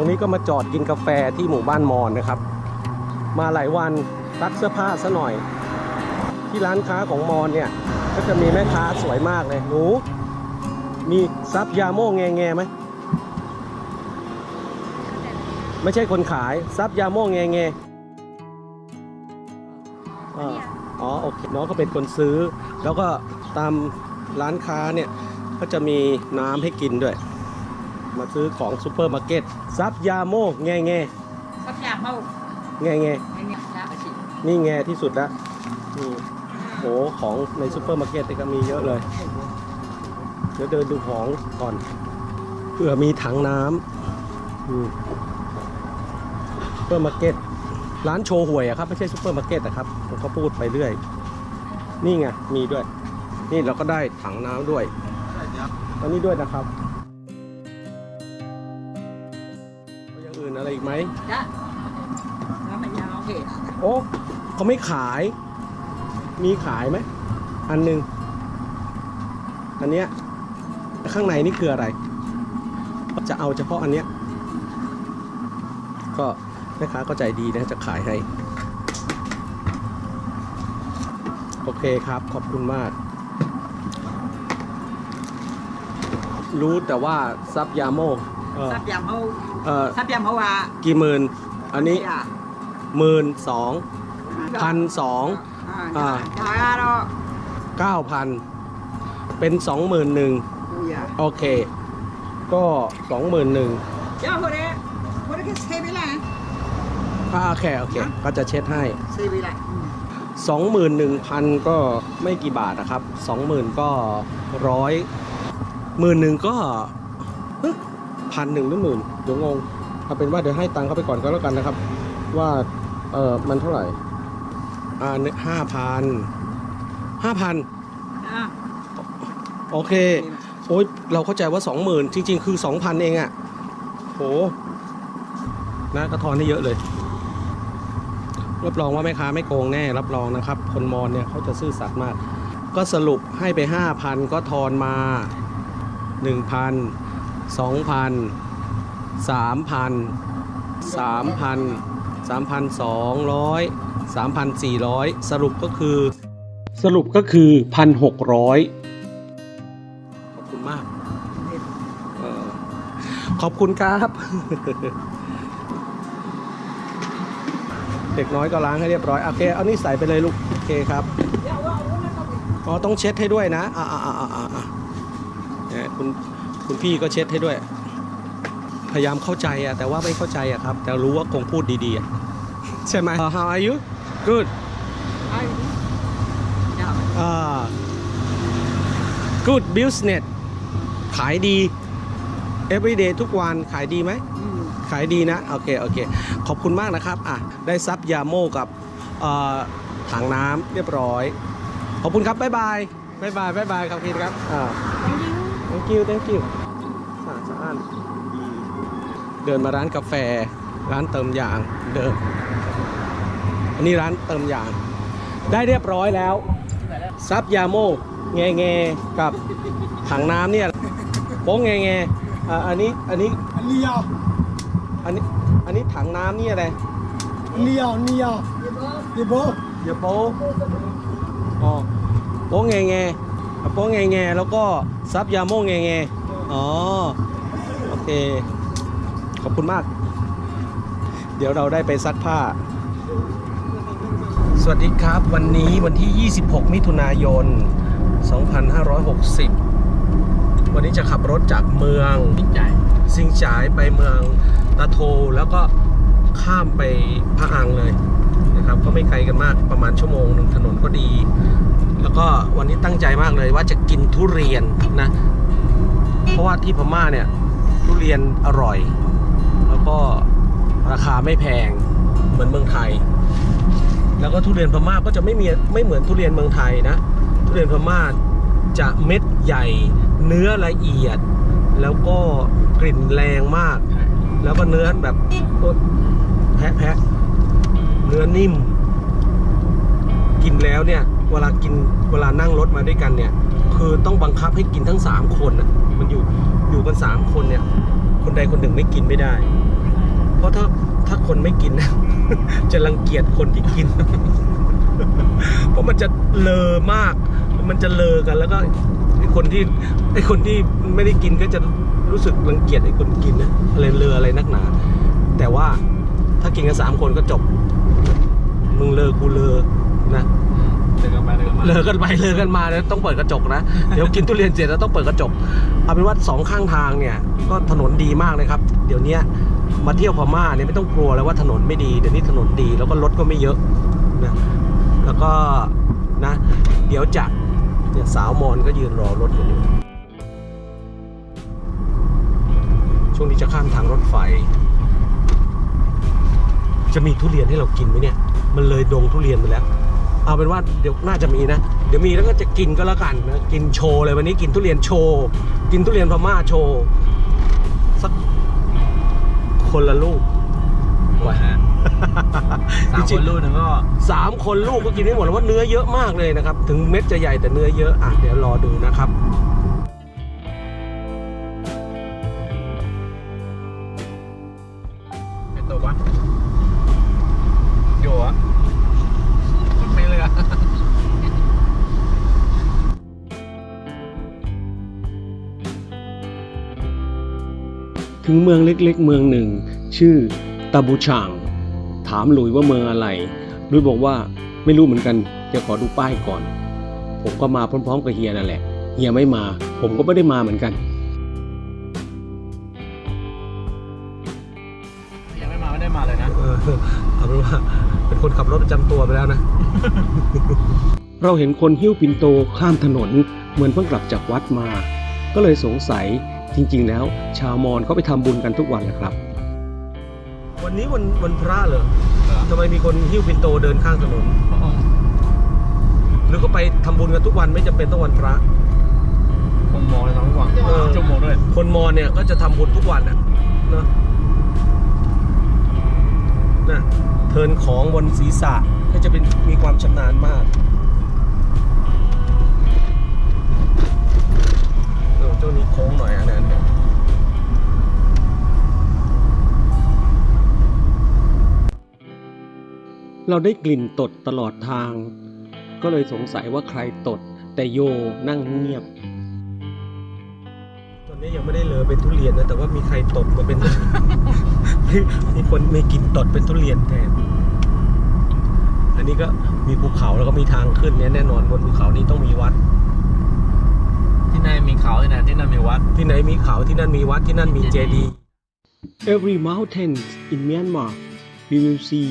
รงนี้ก็มาจอดกินกาแฟที่หมู่บ้านมอนนะครับ มาหลายวันซักเสื้อผ้าซะหน่อย ที่ร้านค้าของมอนเนี่ยก็จะมีแม่ค้าสวยมากเลยหนูมีซับยาโม่แงแงไหมไม่ใช่คนขายซับยาโม่แงแง่อ๋อโอเคน้องก็เป็นคนซื้อ แล้วก็ตามร้านค้าเนี่ยก็จะมีน้ำให้กินด้วย มาซื้อของซูเปอร์มาร์เก็ตซับยาโม่แงแง sắp nhà mâu แงแง anh em ra bà chị นี่แงที่สุดละนี่โหของในซูเปอร์มาร์เก็ตนี่ก็มีเยอะเลย เดี๋ยวเดินดูของก่อนเผื่อมีถังน้ำอืมซูเปอร์มาร์เก็ตร้านโชว์หวยอะครับ ไม่ใช่ซูเปอร์มาร์เก็ตอะครับผมก็พูดไปเรื่อย นี่ไงมีด้วย นี่เราก็ได้ถังน้ำด้วยอันนี้ด้วยนะครับ อย่างอื่นอะไรอีกไหม đó nó mà nhà nó kể โอ้เขาไม่ขาย มีขายไหม อันหนึ่งอันเนี้ยข้างในนี่คืออะไร จะเอาเฉพาะอันเนี้ย ก็แม่ค้าก็ใจดีนะจะขายให้ โอเคครับขอบคุณมาก รู้แต่ว่าซับยาโม เออ sắp nhà mâu เออ sắp nhà mâu à กี่หมื่น อันนี้ à หมื่นสองพันสอง à trời ơi đó เก้าพันเป็นสองหมื่นหนึ่ง ui à โอเค ก็สองหมื่นหนึ่ง cho hồi đấy hồi đấy cái xe bị lại อ่าโอเคโอเค ก็จะเช็ดให้ xe bị lại สองหมื่นหนึ่งพันก็ไม่กี่บาทนะครับสองหมื่นก็ร้อยหมื่นหนึ่งก็ พันหนึ่งหรือหมื่นเดี๋ยวงงเอาเป็นว่าเดี๋ยวให้ตังค์เขาไปก่อนก็แล้วกันนะครับ ว่าเออมันเท่าไหร่ อ่าห้าพันห้าพัน à โอเค โอ้ยเราเข้าใจว่า20,000จริง ๆ คือ2,000เองอะ่ะโหนะกระทอนได้เยอะเลย รับรองว่าแม่ค้าไม่โกงแน่ รับรองนะครับ คนมอญเนี่ยเขาจะซื่อสัตย์มาก ก็สรุปให้ไป5,000ก็ทอนมา1,000 2,000 3,000 3,000 3,200 3,400สรุปก็คือ สรุปก็คือ1,600ขอบคุณมากเออขอบคุณครับ เด็กน้อยก็ล้างให้เรียบร้อยโอเคเอานี่ใส่ไปเลยลูกโอเคครับอ๋อต้องเช็ดให้ด้วยนะอ่าอ่าอ่าอ่าอ่าเนี่ยคุณ คุณพี่ก็เช็ดให้ด้วย พยายามเข้าใจอะแต่ว่าไม่เข้าใจอะครับ แต่รู้ว่าคงพูดดีๆอะใช่ไหม uh, How are you Good ai dạ อ่า Good business ขายดี everyday ทุกวันขายดีไหม ừ. ขายดีนะ โอเค โอเค ขอบคุณมากนะครับ อะ ได้ซับยาโม่กับเอ่อถังน้ำเรียบร้อย ขอบคุณครับ บ๊ายบาย บ๊ายบาย บ๊ายบายครับพี่ครับอ่า thank you thank you บ้านเดินมาร้านกาแฟ ร้านเติมยางเดินอันนี้ร้านเติมยาง ได้เรียบร้อยแล้วซับยาโมกแงแงกับถังน้ำเนี่ยโป้งแงแงอันนี้อันนี้อันนี้อันนี้อันนี้ถังน้ำนี่อะไรเนียวเนียวเยโบเยโบอ๋อโป้งแงแงโป้งแงแงแล้วก็ซับยาโมกแงแงอ๋อ เค ขอบคุณมาก เดี๋ยวเราได้ไปซักผ้า สวัสดีครับวันนี้วันที่ 26 มิถุนายน 2560 วันนี้จะขับรถจากเมือง chạy ซิงฉายไปเมืองตาโทแล้วก็ข้ามไปพะอังเลยนะครับ ก็ไม่ไกลกันมากประมาณชั่วโมงหนึ่งถนนก็ดี แล้วก็วันนี้ตั้งใจมากเลยว่าจะกินทุเรียนนะ เพราะว่าที่พม่าเนี่ย ทุเรียนอร่อย แล้วก็ราคาไม่แพงเหมือนเมืองไทย แล้วก็ทุเรียนพม่าก็จะไม่มีไม่เหมือนทุเรียนเมืองไทยนะ ทุเรียนพม่าจะเม็ดใหญ่ เนื้อละเอียด แล้วก็กลิ่นแรงมาก แล้วก็เนื้อแบบแพะแพะเนื้อนิ่ม กินแล้วเนี่ย เวลากินเวลานั่งรถมาด้วยกันเนี่ย คือต้องบังคับให้กินทั้งสามคนอะมันอยู่ อยู่กันสามคนเนี่ย คนใดคนหนึ่งไม่กินไม่ได้ เพราะถ้าถ้าคนไม่กินนะจะรังเกียจคนที่กิน เพราะมันจะเลอมาก มันจะเลอกันแล้วก็ไอ้คนที่ไอ้คนที่ไม่ได้กินก็จะรู้สึกรังเกียจไอ้คนกินนะอะไรเลออะไรนักหนา แต่ว่าถ้ากินกันสามคนก็จบ มึงเลอกูเลอนะ เดินกันไปเดินกันมาเลอกันไปเลอกันมาเนี่ยต้องเปิดกระจกนะ เดี๋ยวกินทุเรียนเสร็จแล้วต้องเปิดกระจก เอาเป็นว่าสองข้างทางเนี่ย ก็ถนนดีมากเลยครับ เดี๋ยวนี้มาเที่ยวพม่าเนี่ยไม่ต้องกลัวแล้วว่าถนนไม่ดี เดี๋ยวนี้ถนนดีแล้วก็รถก็ไม่เยอะนะแล้วก็นะ เดี๋ยวจะเนี่ยสาวมอนก็ยืนรอรถกันอยู่ช่วงนี้จะข้ามทางรถไฟ จะมีทุเรียนให้เรากินไหมเนี่ย มันเลยดงทุเรียนไปแล้ว เอาเป็นว่าเดี๋ยวน่าจะมีนะ เดี๋ยวมีแล้วก็จะกินก็แล้วกันนะกินโชว์เลยวันนี้กินทุเรียนโชว์ กินทุเรียนพม่าโชว์สักคนละลูกไหวฮะสามคนลูกหนึ่งก็สามคนลูกก็กินได้หมดแล้วว่าเนื้อเยอะมากเลยนะครับ ถึงเม็ดจะใหญ่แต่เนื้อเยอะอะเดี๋ยวรอดูนะครับ ถึงเมืองเล็กๆ เมืองหนึ่ง ชื่อตาบูชาง ถามหลุยว่าเมืองอะไรหลุยบอกว่าไม่รู้เหมือนกันจะขอดูป้ายก่อน ผมก็มาพร้อมๆกับเฮียนั่นแหละเฮียไม่มา ผมก็ไม่ได้มาเหมือนกันยังไม่มาไม่ได้มาเลยนะเออเอาเป็นว่าเป็นคนขับรถประจำตัวไปแล้วนะ เราเห็นคนหิ้วปินโตข้ามถนนเหมือนเพิ่งกลับจากวัดมา ก็เลยสงสัย จริง ๆ แล้ว ชาวมอญเขาไปทำบุญกันทุกวันนะครับ วันนี้วันวันพระเหรอทำไมมีคนหิ้วปินโตเดินข้างถนนหรือก็ไปทำบุญกันทุกวันไม่จำเป็นต้องวันพระคงมองเลยทั้งวันเออชั่วโมงด้วยคนมอญเนี่ยก็จะทำบุญทุกวันอะเนอะนะเทินของบนศีรษะก็จะเป็นมีความชำนาญมาก เออเจ้านี้โค้งหน่อยอันนั้นเนี่ยเราได้กลิ่นตดตลอดทาง ก็เลยสงสัยว่าใครตด แต่โยนั่งเงียบ ตอนนี้ยังไม่ได้เลยเป็นทุเรียนนะ แต่ว่ามีใครตดมาเป็น มีคนมีกลิ่นตดเป็นทุเรียนแทน อันนี้ก็มีภูเขาแล้วก็มีทางขึ้นเนี่ยแน่นอนบนภูเขานี้ต้องมีวัด ที่นั่นมีเขาที่นั่นที่นั่นมีวัด ที่ไหนมีเขาที่นั่นมีวัดที่นั่นมีเจดีย์ Every mountain in Myanmar we will see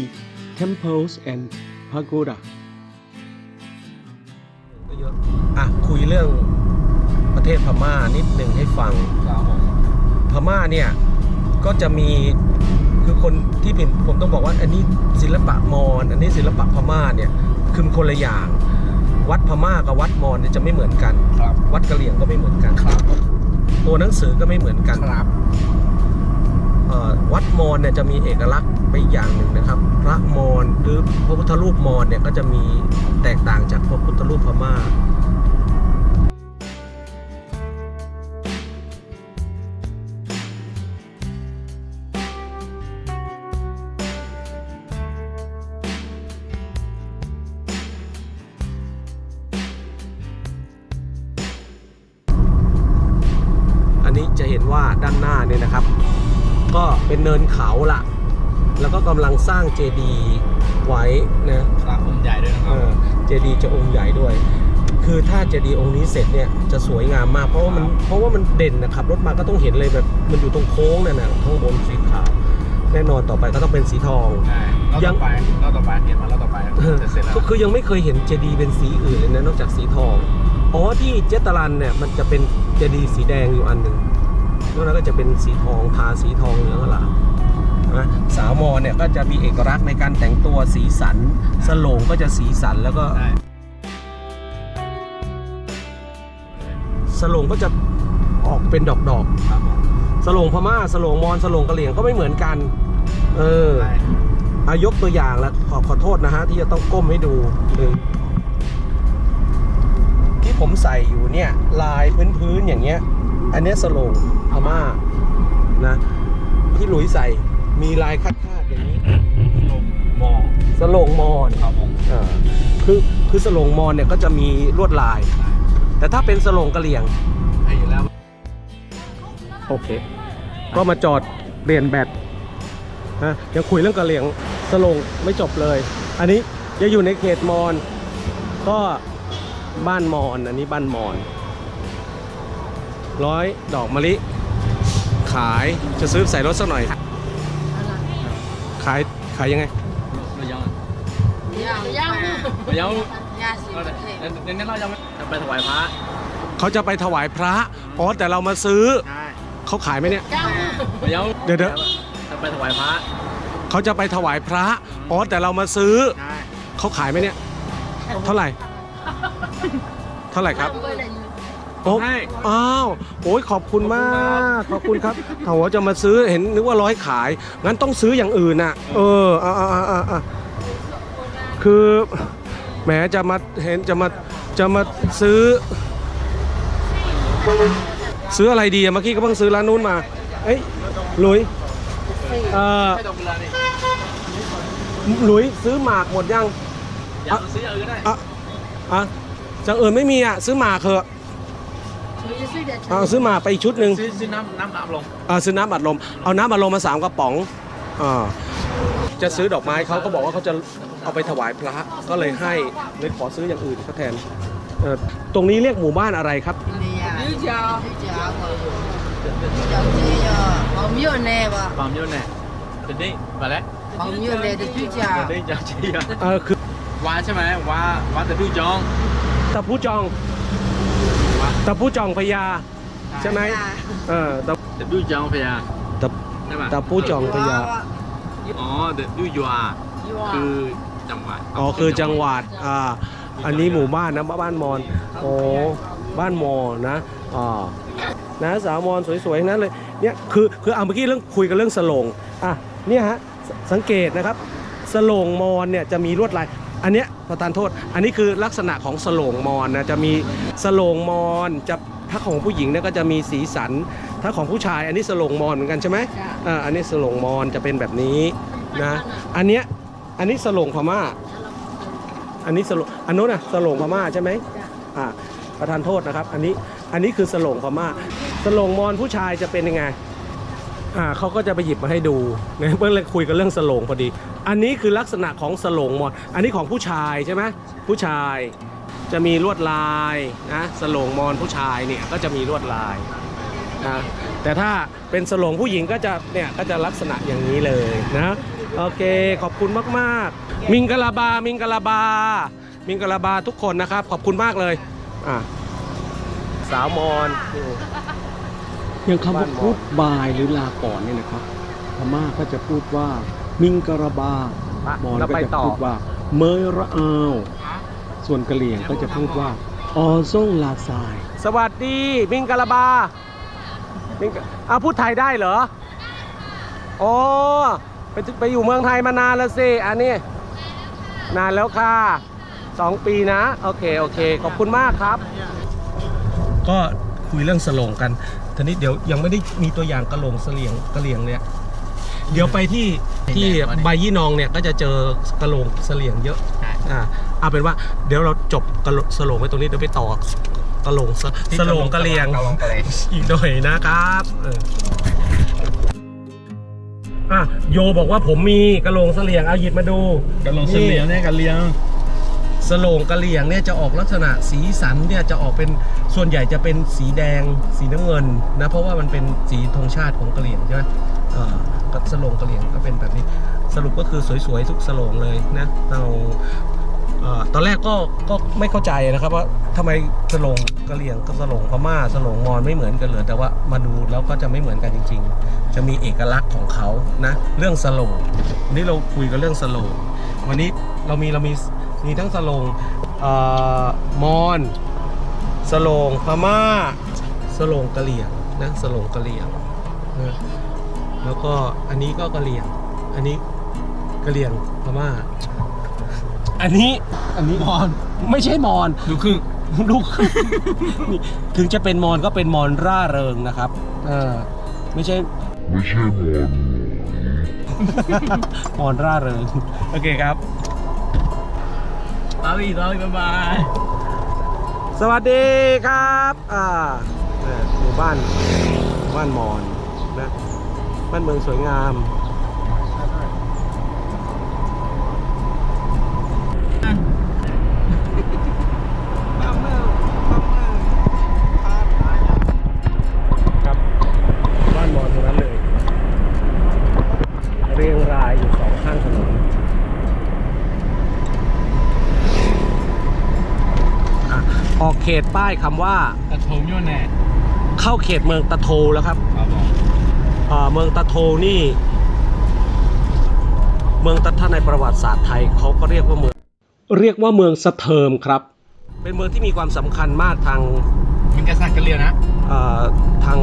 temples and pagoda ก็เยอะอะคุยเรื่องประเทศพม่านิดหนึ่งให้ฟัง ครับผมพม่าเนี่ย ก็จะมีคือคนที่เป็นผมต้องบอกว่า อันนี้ศิลปะมอญอันนี้ศิลปะพม่าเนี่ยคือมันคนละอย่าง วัดพม่ากับวัดมอญเนี่ยจะไม่เหมือนกัน ครับ วัดกะเหรี่ยงก็ไม่เหมือนกัน ครับ ตัวหนังสือก็ไม่เหมือนกันครับเอ่อวัดมอญเนี่ยจะมีเอกลักษณ์ไปอีกอย่างหนึ่งนะครับ พระมอญหรือพระพุทธรูปมอญเนี่ยก็จะมีแตกต่างจากพระพุทธรูปพม่า นเนินเขาละแล้วก็กำลังสร้างเจดีย์ไว้นะพระองค์ใหญ่ด้วยนะคเอรับอเจดีย์จะองค์ใหญ่ด้วย คือถ้าเจดีย์องค์นี้เสร็จเนี่ยจะสวยงามมากเพราะว่ามันเพราะว่ามันเด่นนะครับรถมาก็ต้องเห็นเลยแบบมันอยู่ตรงโค้งนั่นนะข้างบนสีขาวแน่นอนต่อไปก็ต้องเป็นสีทองใช่รอบยัต่งอไปรอบต่อไปเห็นมารอบต่อไปจะเสร็จแล้วก็คือยังไม่เคยเห็นเจดีย์เป็นสีอื่นเลยนะนอกจากสีทองอ๋อที่เจตรันเนี่ยมันจะเป็นเจดีย์สีแดงอยู่อันหนึ่ง นอกนั้นก็จะเป็นสีทองทาสีทองเหลืองอลามนะสาวมอญเนี่ยก็จะมีเอกลักษณ์ในการแต่งตัวสีสันสโลงก็จะสีสันแล้วก็ใช่สโลงก็จะออกเป็นดอกดอกครับผมๆสโลงพม่าสโลงมอญสโลงกะเหรี่ยงก็ไม่เหมือนกัน เออใช่อายกตัวอย่างแล้วขอขอโทษนะฮะ ที่จะต้องก้มให้ดูหนึ่งที่ผมใส่อยู่เนี่ย ลายพื้นๆอย่างเงี้ย อันเนี้ยสโลง พม่านะที่หลุยใส่มีลายคาดคาดๆอย่างนี้ลงมองสโลงมอนครับผมอ่าคือคือสโลงมอนเนี่ยก็จะมีลวดลาย แต่ถ้าเป็นสโลงกะเหรี่ยงให้อยู่แล้วโอเค ก็มาจอดเปลี่ยนแบตนะยังคุยเรื่องกะเหรี่ยงสโลงไม่จบเลย อันนี้จะอยู่ในเขตมอนก็บ้านมอนอันนี้บ้านมอนร้อยดอกมะลิขายจะซื้อใส่รถสักหน่อย ขายขายยังไงเรายังยังยังเรายังยาสีเราประเทศเดี๋ยวนี้เรายังไม่จะไปถวายพระเขาจะไปถวายพระอ๋อแต่เรามาซื้อใช่เขาขายไหมเนี่ยยังเรายังเดี๋ยวเดี๋ยวจะไปถวายพระเขาจะไปถวายพระอ๋อแต่เรามาซื้อใช่เขาขายไหมเนี่ย เท่าไหร่ เท่าไหร่ครับ โอ้ให้ อ้าวโอ้ยขอบคุณมากขอบคุณครับเขาว่าจะมาซื้อเห็นนึกว่าร้อยขาย งั้นต้องซื้ออย่างอื่นน่ะ เอออ่าอ่าอ่าอ่าคือแหมจะมาเห็นจะมาจะมาซื้อ ซื้ออะไรดีอะเมื่อกี้ก็เพิ่งซื้อร้านนู้นมา เอ้ยหลุยเอ่อไม่ต้องเวลานี่หลุยซื้อหมากหมดยัง อยากซื้ออย่างอื่นก็ได้ อะอะจังเอิญไม่มีอะ ซื้อหมากเถอะ ซื้อเด็ดเอาซื้อมาไปชุดหนึ่งซื้อซื้อน้ำน้ำอัดลมเอาซื้อน้ำอัดลม เอาน้ำอัดลมมาสามกระป๋องอ่าจะซื้อดอกไม้เขาก็บอกว่าเขาจะเอาไปถวายพระก็เลยให้เลยขอซื้ออย่างอื่นก็แทนเอ่อตรงนี้เรียกหมู่บ้านอะไรครับ นี่อะยืดยาวยืดยาวกว่าเจ้าที่อะบ่มีอยู่แน่ว่ะปามเยอะแน่เดี๋ยวนี้มาแล้วบ่มีอยู่แน่เด็ยืดยาวเดี๋ยวนี้จะเชียร์เออคือ ว้าใช่ไหมว้าว้าแต่ดูจอง ตะพูจอง ตะพูจองพญาใช่ไหมเออตะแต่ดูจองพยาตะใช่ไหมตะพูจองพญาอ๋อแต่ดูยัวคือจังหวัดอ๋อคือจังหวัดอ่าอันนี้หมู่บ้านนะบ้านมอนโอ้บ้านมอนนะอ่านะสาวมอนสวยๆทั้งนั้นเลยเนี่ยคือคือเอาเมื่อกี้เรื่องคุยกันเรื่องสโลงอะเนี่ยฮะสสังเกตนะครับสโลงมอนเนี่ยจะมีลวดลาย อันเนี้ยประทานโทษ อันนี้คือลักษณะของสโลงมอนนะจะมีสโลงมอนจะถ้าของผู้หญิงเนี่ยก็จะมีสีสัน ถ้าของผู้ชายอันนี้สโลงมอนเหมือนกันใช่ไหมอ่าอันนี้สโลงมอนจะเป็นแบบนี้นะอันเนี้ยอันนี้สโลงพม่า อันนี้สโลงอันโน้นน่ะสโลงพม่าใช่ไหมอ่าประทานโทษนะครับ อันนี้อันนี้คือสโลงพม่าสโลงมอนผู้ชายจะเป็นยังไง อ่าเขาก็จะไปหยิบมาให้ดูเนี่ยเพิ่งเลยคุยกันเรื่องสโลงพอดี อันนี้คือลักษณะของสโลงมอนอันนี้ของผู้ชายใช่ไหมผู้ชายจะมีลวดลายนะสโลงมอนผู้ชายเนี่ยก็จะมีลวดลายนะแต่ถ้าเป็นสโลงผู้หญิงก็จะเนี่ยก็จะลักษณะอย่างนี้เลยนะโอเคขอบคุณมากๆ มิงกะลาบา มิงกะลาบา มิงกะลาบาทุกคนนะครับ ขอบคุณมากเลยอะสาวมอน อย่างคำว่าบ้านหมอพูดบายหรือลาก่อนเนี่ยนะครับพม่าก็จะพูดว่า มิงกะระบาอะมอนแล้วก็ไปจะต่อพูดว่า เมยระอาว ส่วนกะเหรี่ยงก็จะพูดว่าออโซลาซาย สวัสดีมิงกะลาบามิงกะอะพูดไทยได้เหรออ๋อไปไปอยู่เมืองไทยมานานแล้วสิอันนี้นานแล้วค่ะสองปีนะ โอเค โอเค ขอบคุณมากครับ ก็คุยเรื่องสโลงกัน ทีนี้เดี๋ยวยังไม่ได้มีตัวอย่างกระโหลงเสลียงกระเหลียงเลยอะเดี๋ยวไปที่ที่ใบยี่นองเนี่ยก็จะเจอกระโหลงเสลียงเยอะใช่ อ่าเอาเป็นว่าเดี๋ยวเราจบกระโหลสโลงไว้ตรงนี้เดี๋ยวไปต่อกระโหลงสสโลงกระเหลียง กระโหลงกระเหลียง อีกหน่อยนะครับเอออะโยบอกว่าผมมีกระโหลงเสลียงเอาหยิบมาดูกันลงเสลียงเนี่ยกันเลี้ยง สโลงกะเหลี่ยงเนี่ยจะออกลักษณะสีสันเนี่ยจะออกเป็นส่วนใหญ่จะเป็นสีแดงสีน้ำเงินนะเพราะว่ามันเป็นสีธงชาติของกะเหลี่ยงใช่ไหมเอ่อก็สโลงกะเหลี่ยงก็เป็นแบบนี้ สรุปก็คือสวยๆทุกสโลงเลยนะเราเอ่อตอนแรกก็ก็ไม่เข้าใจนะครับว่าทำไมสโลงกะเหลี่ยงกับสโลงพม่าสโลงมอญไม่เหมือนกันเลยแต่ว่ามาดูแล้วก็จะไม่เหมือนกันจริง ๆ จะมีเอกลักษณ์ของเขานะ เรื่องสโลงวันนี้เราคุยกันเรื่องสโลงวันนี้เรามีเรามี มีทั้งสโลงเอ่อมอญสโลงพม่าสโลงกะเหลี่ยงนะสโลงกะเหลี่ยงนะแล้วก็อันนี้ก็กะเหลี่ยง อันนี้กะเหลี่ยงพม่า อันนี้อันนี้มอนไม่ใช่มอนดูคือลูกนี่ถึงจะเป็นมอนก็เป็นมอนร่าเริงนะครับเออไม่ใช่ไม่ใช่มอนมอนร่าเริงโอเคครับ ตาลีตาลีบ๊ายบายสวัสดีครับอ่าหมู่บ้านหมู่บ้านมอนนะบ้านเมืองสวยงาม ครับ บ้านมอนตรงนั้นเลย เรียงรายอยู่สองข้างถนนอะออก เขตป้ายคำว่า กระทงยุ่นแน่เข้าเขตเมืองตะโทแล้วครับครับผมอ่าเมืองตะโทนี่ เมืองตะถ้าในประวัติศาสตร์ไทยเขาก็เรียกว่าเมือง เรียกว่าเมืองสะเทิมครับ เป็นเมืองที่มีความสำคัญมากทางมีกษัตริย์กันเรียนนะเอ่อทาง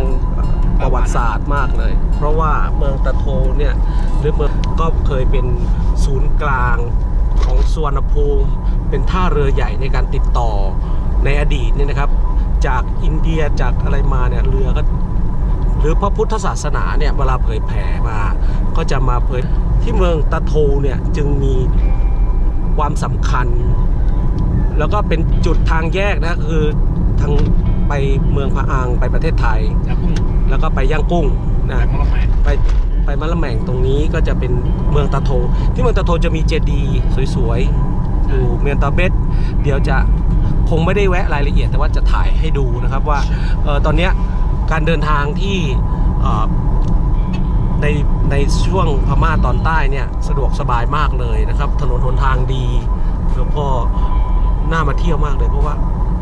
ประวัติศาสตร์มากเลย เพราะว่าเมืองตะโทเนี่ยหรือเมืองก็เคยเป็นศูนย์กลางของสวนภูมิ เป็นท่าเรือใหญ่ในการติดต่อ ในอดีตเนี่ยนะครับ จากอินเดียจากอะไรมาเนี่ยเรือก็หรือพระพุทธศาสนาเนี่ยเวลาเผยแผ่มา ก็จะมาเผยที่เมืองตะโทเนี่ยจึงมีความสำคัญ แล้วก็เป็นจุดทางแยกนะคือทางไปเมืองพะอังไปประเทศไทย แล้วกุ้งแล้วก็ไปย่างกุ้งแบนะบมะละแมไปไปมะละแม่งตรงนี้ก็จะเป็นเมืองตะโท ที่เมืองตะโทจะมีเจดีย์สวยๆอยู่เมียนตาเบสเดี๋ยวจะ คงไม่ได้แวะรายละเอียดแต่ว่าจะถ่ายให้ดูนะครับว่าเออตอนเนี้ยการเดินทางที่เอ่อในในช่วงพม่าตอนใต้เนี่ยสะดวกสบายมากเลยนะครับ ถนนหนทางดีแล้วก็น่ามาเที่ยวมากเลยเพราะว่า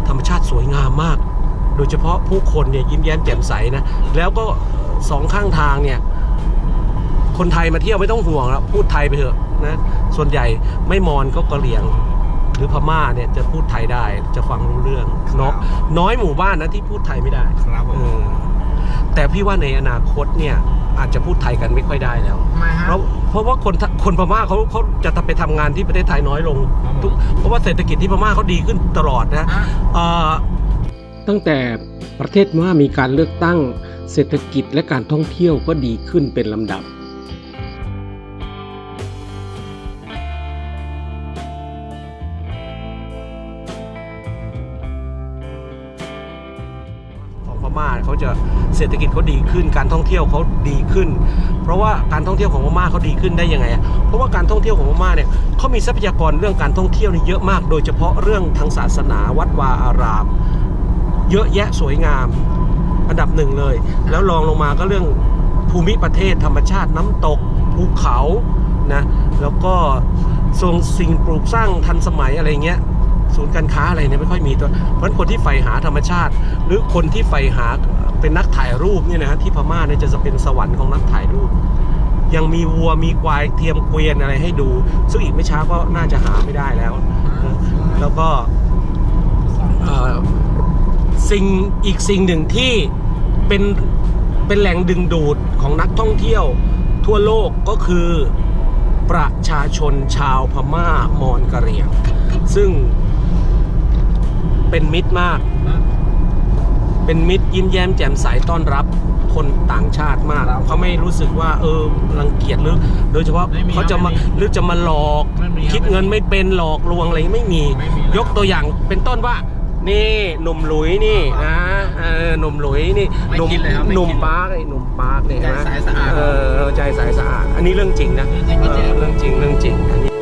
ธรรมชาติสวยงามมาก โดยเฉพาะผู้คนเนี่ยยิ้มแย้มแจ่มใสนะ แล้วก็สองข้างทางเนี่ย คนไทยมาเที่ยวไม่ต้องห่วงแล้วพูดไทยไปเถอะนะ ส่วนใหญ่ไม่มอนก็กะเหรี่ยง หรือพม่าเนี่ยจะพูดไทยได้จะฟังรู้เรื่องเนาะน้อยหมู่บ้านนะที่พูดไทยไม่ได้ครับผเอมอแต่พี่ว่าในอนาคตเนี่ยอาจจะพูดไทยกันไม่ค่อยได้แล้วทำไมฮะเพราะเพราะว่าคนคนพม่าเขาเขาจะไปทำงานที่ประเทศไทยน้อยลงครับผมทุกเพราะว่าเศรษฐกิจที่พม่าเขาดีขึ้นตลอดนะฮะเอ่อตั้งแต่ประเทศว่ามีการเลือกตั้งเศรษฐกิจและการท่องเที่ยวก็ดีขึ้นเป็นลำดับ ม่าเขาจะเศรษฐกิจเขาดีขึ้น การท่องเที่ยวเขาดีขึ้น เพราะว่าการท่องเที่ยวของพม่าเขาดีขึ้นได้ยังไงเพราะว่าการท่องเที่ยวของพม่าเนี่ยเขามีทรัพยากรเรื่องการท่องเที่ยวนี่เยอะมาก โดยเฉพาะเรื่องทางศาสนาวัดวาอาราม เยอะแยะสวยงาม อันดับหนึ่งเลย แล้วรองลงมาก็เรื่องภูมิประเทศธรรมชาติน้ำตกภูเขานะแล้วก็ทรงสิ่งปลูกสร้างทันสมัยอะไรเงี้ย ศูนย์การค้าอะไรเนี่ยไม่ค่อยมีตัวเพราะคนที่ใฝ่หาธรรมชาติ หรือคนที่ใฝ่หาเป็นนักถ่ายรูปเนี่ยนะฮะที่พม่าเนี่ยจะเป็นสวรรค์ของนักถ่ายรูป ยังมีวัวมีควายเทียมเกวียนอะไรให้ดู ซึ่งอีกไม่ช้าก็น่าจะหาไม่ได้แล้ว แล้วก็สิ่งอีกสิ่งหนึ่งที่เป็นเป็นแหล่งดึงดูดของนักท่องเที่ยวทั่วโลกก็คือประชาชนชาวพม่ามอญกะเหรี่ยง ซึ่ง เป็นมิตรมาก เป็นมิตรยิ้มแย้มแจ่มใสต้อนรับคนต่างชาติมากเขาไม่รู้สึกว่าเออรังเกียจหรือโดยเฉพาะไม่มีเขาจะมาไม่มีหรือจะมาหลอกไม่มีครับคิดเงินไม่เป็นหลอกลวงอะไรไม่มีไม่มีเลยยกตัวอย่างเป็นต้นว่า นี่หนุ่มหลุยนี่นะเออหนุ่มหลุยนี่ไม่หนุ่มคิดเลยครับไม่หนุ่มคิดเลยปาร์กไอ้หนุ่มปาร์กเนี่ยใจนะใสสะอาดเออใจใสสะอาดอันนี้เรื่องจริงนะจริงๆเออเรื่องจริงเรื่องจริงอันนี้